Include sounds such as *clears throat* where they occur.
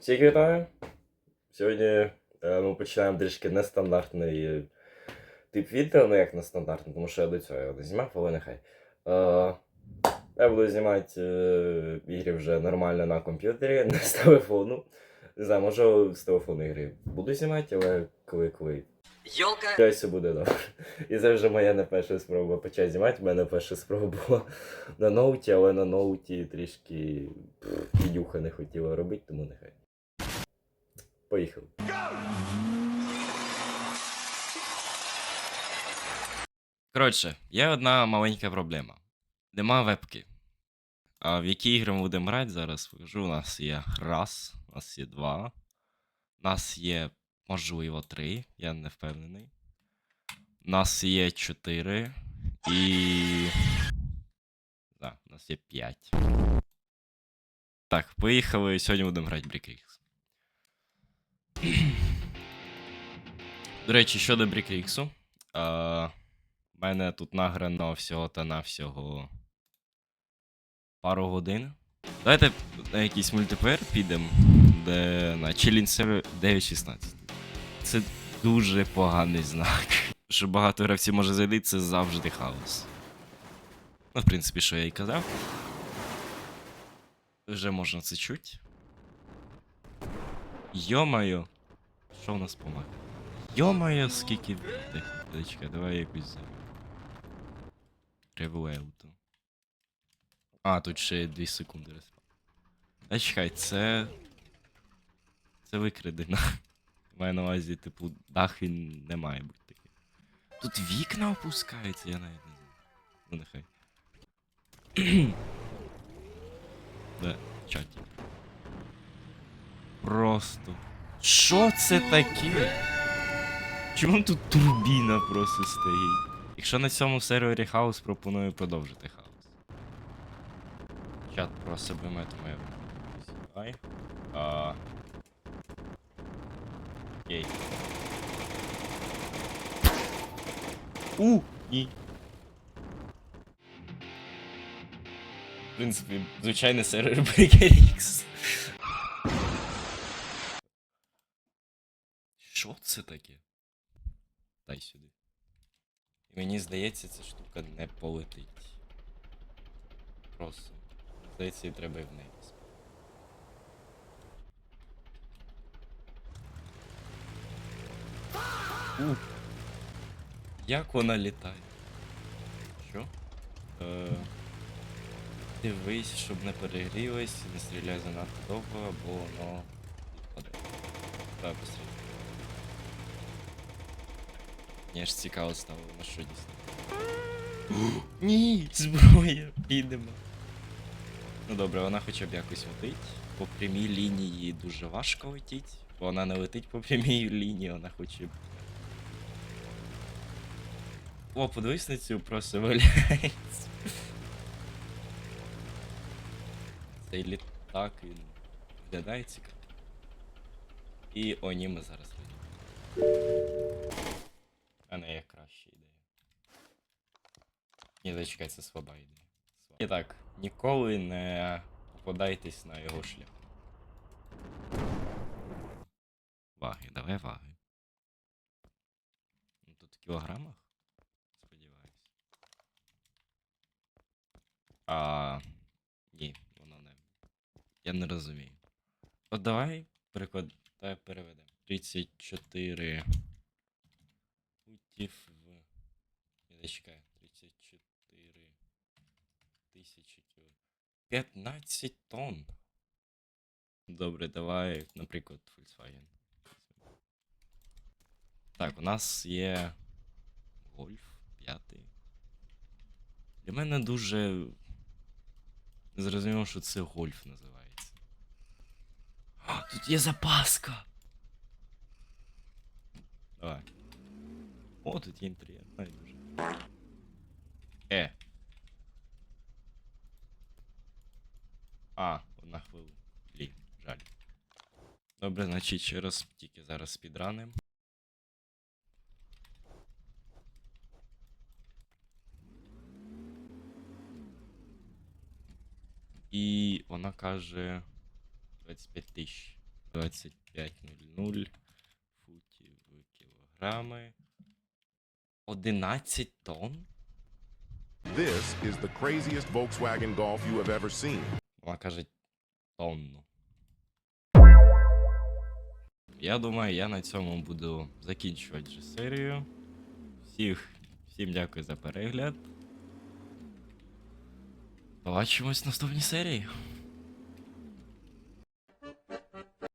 Всіх вітаю! Сьогодні е, ми починаємо трішки нестандартний тип відео, ну як нестандартний, тому що я до цього його не знімав, але нехай. Е, я буду знімати е, ігри вже нормально на комп'ютері, *laughs* не з телефону. Не знаю, може з телефону ігри буду знімати, але коли-коли. Йолка. Хай все буде добре. І це вже моя не перша спроба почати знімати. У мене перша спроба була на ноуті, але на ноуті трішки підюха не хотіла робити, тому нехай. Поїхали. Коротше, є одна маленька проблема. Нема вебки. А в які ігри ми будемо грати зараз, покажу. У нас є раз, у нас є два. У нас є, можливо, три, я не впевнений. У нас є чотири. І. Так, у нас є п'ять. Так, поїхали. Сьогодні будемо грати Брікрікс. До речі, щодо Брікріксу. У мене тут награно всього та навсього пару годин. Давайте на якийсь мультиплеєр підемо, де на Chilling 9.16. Це дуже поганий знак. Що багато гравців може зайти, це завжди хаос. Ну, в принципі, що я і казав. Вже можна це чути. Йомаю. Що у нас по Йомаю, скільки. Чекай, давай якусь за. Ревуелту. А, тут ще 2 секунди респа. А чекай, це. Це викрадено. *laughs* Маю на увазі, типу, дах він не має бути такий. Тут вікна опускаються, я навіть не знаю. Ну нехай. *clears throat* Да, чаті. Просто. Що це таке? Чому тут турбіна просто стоїть? Якщо на цьому сервері хаос, пропоную продовжити хаос. Чат про себе моє. Ай. А. Окей. У! Ні. В принципі, звичайний сервер *laughs* BGX. Що це таке? Дай сюди. І мені здається, ця штука не полетить. Просто. Здається, і треба і в неї. У. Як вона літає? Що? Е... Дивись, щоб не перегрілась, не стріляй занадто довго, або воно відпаде. Давай постріляй. Мені ж цікаво стало, на що дійсно. *gasps* Ні, зброя, підемо. Ну добре, вона хоча б якось летить. По прямій лінії дуже важко летіть, бо вона не летить по прямій лінії, вона хоче. б- О, подивись на цю просто валяється. Цей літак він виглядає цікаво. І о, ні, ми зараз летимо. А не є краща ідея. Ні, зачекай, це слаба ідея. Слаба. І так, ніколи не попадайтесь на його шлях. Ваги, давай ваги. Ну тут в кілограмах? Сподіваюсь. А. Ні, воно не. Я не розумію. От давай переклад... давай переведемо. 34 футів в. Ні, зачекай, 34 тисячі кіло. 15 тонн. Добре, давай, наприклад, Volkswagen. Так, у нас є Гольф 5. Для мене дуже. Зрозуміло, що це гольф називається. А, тут є запаска! Давай. О, тут інтер'єр, навіть. Е. А, одна хвилина. Блін, жаль. Добре, значить, ще раз тільки зараз підраним. І вона каже 25 тисяч. 25.00 футів в кілограми. 11 тонн? This is the craziest Volkswagen Golf you have ever seen. Вона каже тонну. Я думаю, я на цьому буду закінчувати вже серію. Всіх, всім дякую за перегляд. Побачимось в наступній серії.